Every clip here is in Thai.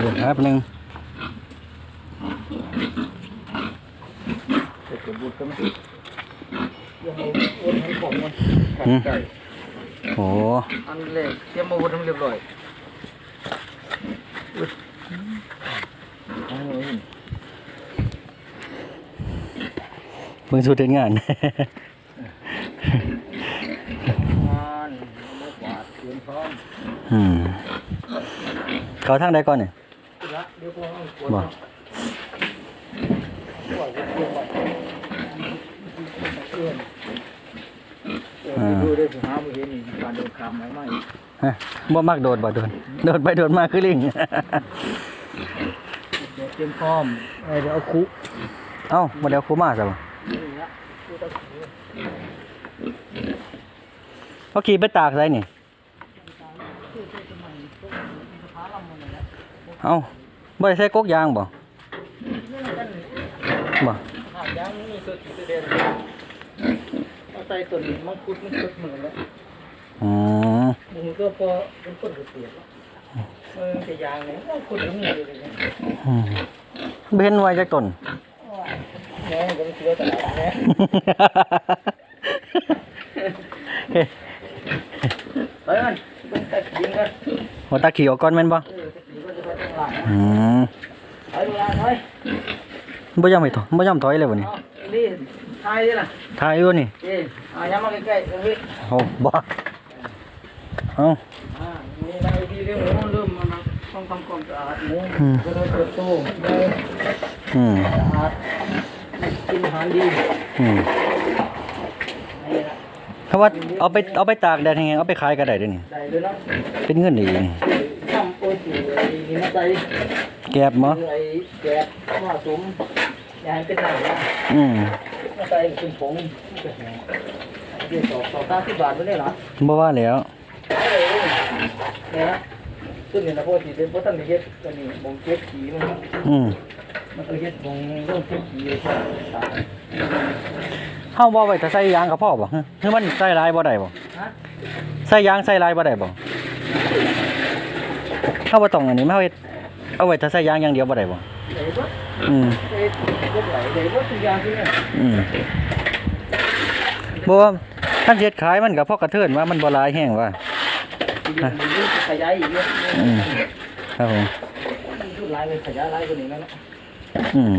เดี๋ยวแป๊บหนึงเสร็จบุตรก็ไม่ยังเอาโอนให้ผมมันขัดใจโอ้อันแรกเตรียมมาวุ้ทำเรียบร้อยอุ๊ยเอาไว้เห็นเบิ่งสูตรเฮ็ดงานงานไม่กวาดเตรียมพร้อมอืมเขาทางใดก่อนเนี่ย บ่กวาดเตรียมไว้เอื้อนเออดูได้สิหาบ่เห็นนี่การเดินคำไหมไม่ฮะบ่มักโดดบ่โดดโดดไปโดดมาคือลิงเดี๋ยวเตรียมพร้อมเออเดี๋ยวเอาคุเอ้าบ่ได้เอาครูมาซะบ่นี่ละคุตะคุเขาขี่ไปตากไสนี่ เอ้า บ่ได้ใส่กกยางบ่บ่หากยังมีสุดสุดเด่นเอาใส่ตัวนี้มังคุดมันคุดเหมือนแล้วอืมมึงก็พอเป็นคนเปลี่ยนแล้วมึงจะยางเนี่ยมังคุดมันมีอยู่เลยเนี่ยอืมบ่เห็นไว้จักต้นแม่ก็ไม่เชื่อแต่ละแม่ไปมันเป็นแต่ยิงกันหัวตาขี่ออกก่อนแม่นบ่เออ อืมไปเวลาไปบ่ยอมให้ถอยบ่ยอมถอยเลยบ่นี่เอานี่ทายดิล่ะถ่ายอยู่นี่เอ้ยเอาย้ำมาใกล้ๆตรงนี้โอ้บ่เอ้าอ่านี่นายที่เรื่องหมูเริ่มมาต้องทำความสะอาดหมูอืมจะได้เติบโตได้อืมสะอาดกินอาหารดีอืมนี่ละเพราะว่าเอาไปเอาไปตากแดดแห้งๆเอาไปขายก็ได้เด้อนี่ได้เลยเนาะเป็นเงินดี ทำโอ้ยไอ้นี่มาใส่แก็บบ่ไอ้แกะว่าสมยายเป็นไรนะอืมมาใส่เป็นผงมันจะแห้งเดี๋ยวสองสองตาสิบบาทไม่ได้เหรอบ่ว่าแล้วเอาเลยเนี่ยนะซึ่งเนี่ยนะพอสีเป็นเพราะตั้งแต่เฮ็ดตัวนี้บ่งเก็บสีมันอืมมันก็เฮ็ดบ่งเรื่องเก็บสีเลยครับตายเฮาบ่ไว้ถ้าใส่ยางก็พอบ่ฮะคือมันใส่หลายบ่ได้บ่ฮะใส่ยางใส่หลายบ่ได้บ่ เฮาบ่ต้องอันนี้มาเฮ็ดเอาไว้ถ้าใส่ยางอย่างเดียวบ่ได้บ่ไหนบ่อืมเฮ็ดพวกไหลไหนบ่ทุกอย่างที่เนี่ยอืมบ่ว่าคันสิเฮ็ดขายมันก็พอกระเทินว่ามันบ่หลายแฮงว่าทีเดียวมันยิ่งขยายอีกเยอะอืม ครับผมมันพูดหลายเลยขยายหลายกว่านี้แล้วเนาะอืม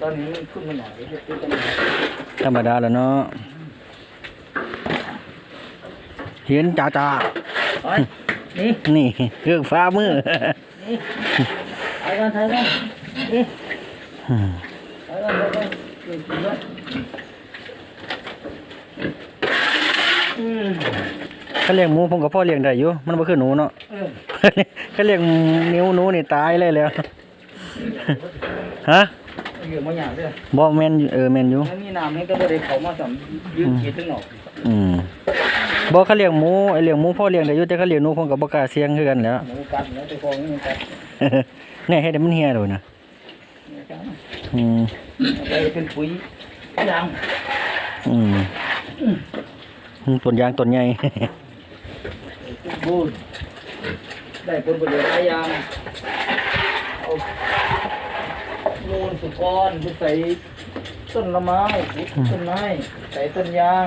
ตอนนี้มันขึ้นมาหน่อยเฮ็ดขึ้นมาหน่อยธรรมดาแล้วเนาะเห็นจ้าจ้า นี่เครื่องฟ้ามือนี่ถ่ายกันถ่ายกันนี่อืมถ่ายกันถ่ายกันเก่งจริงด้วยอืมเขาเลี้ยงหมูผมก็พ่อเลี้ยงได้อยู่มันบ่คือหนูเนาะเออเขาเลี้ยงนิ้วหนูนี่ตายเลยแล้วฮะเหยื่อมาหยาบด้วยบ่แม่นอยู่เออแม่นอยู่แล้วมีน้ำให้ก็บ่ได้เขามาสัมยืดเกียร์ตั้งหนอกอืม บ่เขาเลี้ยงหมูไอ้เลี้ยงหมูพ่อเลี้ยงได้อยู่แต่เขาเลี้ยงหนูผมก็บ่กล้าเสี่ยงคือกันแหล้ว หมูกัดแล้วแต่ฟองนี่มันกัดเนี่ยเฮ็ดให้มันเหี่ยโดนนะเนี่ยจ้าอืมเอาไปเป็นปุ๋ยยางอืมอืมต้นยางต้นใหญ่ บูนได้ผลประโยชน์หลายอย่างเอามูลสุกรไปใส่ ต้นละไม้ปลูกต้นไม้ใส่ต้นยาง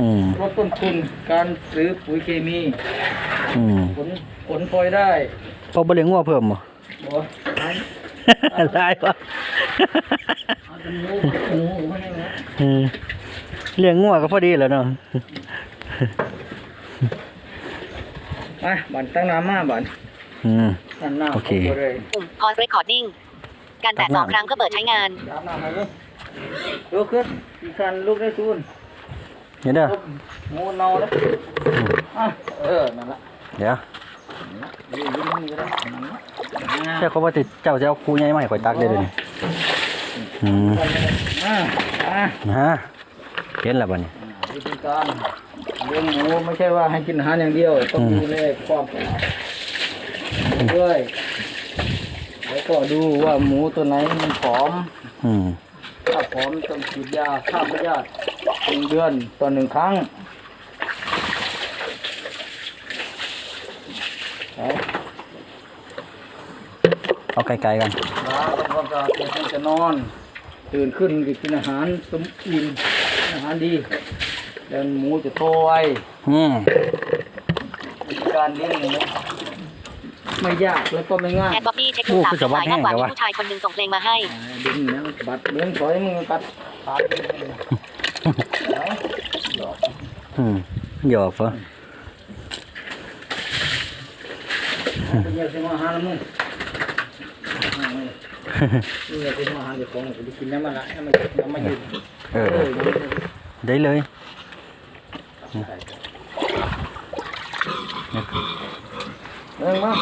อืมลดต้นทุนการซื้อปุ๋ยเคมี อืมผลผลพลอยได้พอบ่เลี้ยงงัวเพิ่มบ่ บ่ไอ้หลายบ่เอาเป็นหมูหมูมาให้นะอืมเลี้ยงงัวก็พอดีแล้วเนาะไปบันตั้งน้ำมาบันอืม ตั้งน้ำโอเคาไปเลย ปุ่ม pause recording การแตะสองครั้งเพื่อเปิดใช้งานน้ำน้ำให้ลูกลุกขึ้นอีกคันลูกได้ซูนเดี๋ยวเด้อลุกหมูเน่าแล้วอะเออนั่นละเดี๋ยวยืนยืนนี่ก็ได้นั่นละอ่าเจ้าเขาว่าติเจ้าจะเอาคูใหญ่มาให้ข่อยตักได้เลยนี่อืมอ่าอ่าฮะเห็นแล้วบ่นี่วิธีการเลี้ยงหมูไม่ใช่ว่าให้กินอาหารอย่างเดียว ต้องอืมดูแลความสะอาดด้วยแล้ว ก็ดูว่าหมูตัวไหนมันผอม อืมถ้าผอมต้องฉีดยาฆ่าพยาธิหนึ่งเดือนต่อหนึ่งครั้งเอาเอาไกลๆกันล้างทำความสะอาดเสร็จมันจะนอน ตื่นขึ้นก็กินอาหารสมอิ่มอาหารดีแล้วหมูจะโตไวอืมการเลี้ยงเนี่ย ไม่ยากแล้วก็ไม่ง่ายแอดบ๊อบบี้เช็คดูสามสายมากกว่ามีผู้ชายคนหนึ่งส่งเพลงมาให้อ่าดึงนะบัดเลี้ยงถอยมึงกัดขาดเอาดอกอืมหยอกเฟ้อเป็นยังไงมาหาแล้วมึงนี่ไงเป็นมาหาเด็กของกูไปกินน้ำมันละน้ำมันน้ำมันยืดเออได้เลยเออมา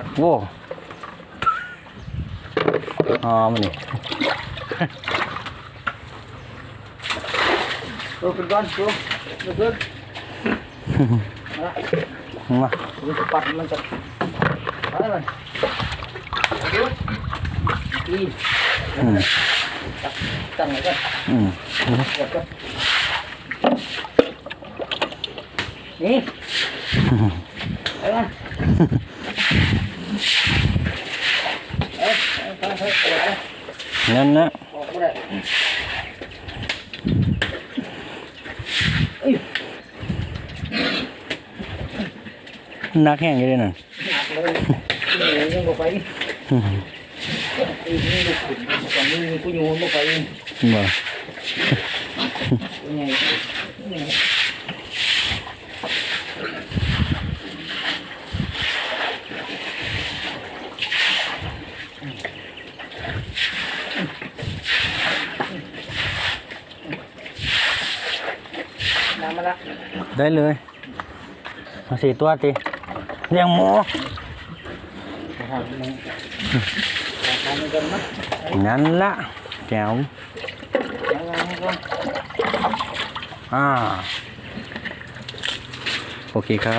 ปล่อยออกกันโว้อ๋อมันนี่ตัว ได้เลยมาสี่ตัวติเลี้ยงหมูนั่นละแก้วอ่าโอเคครับ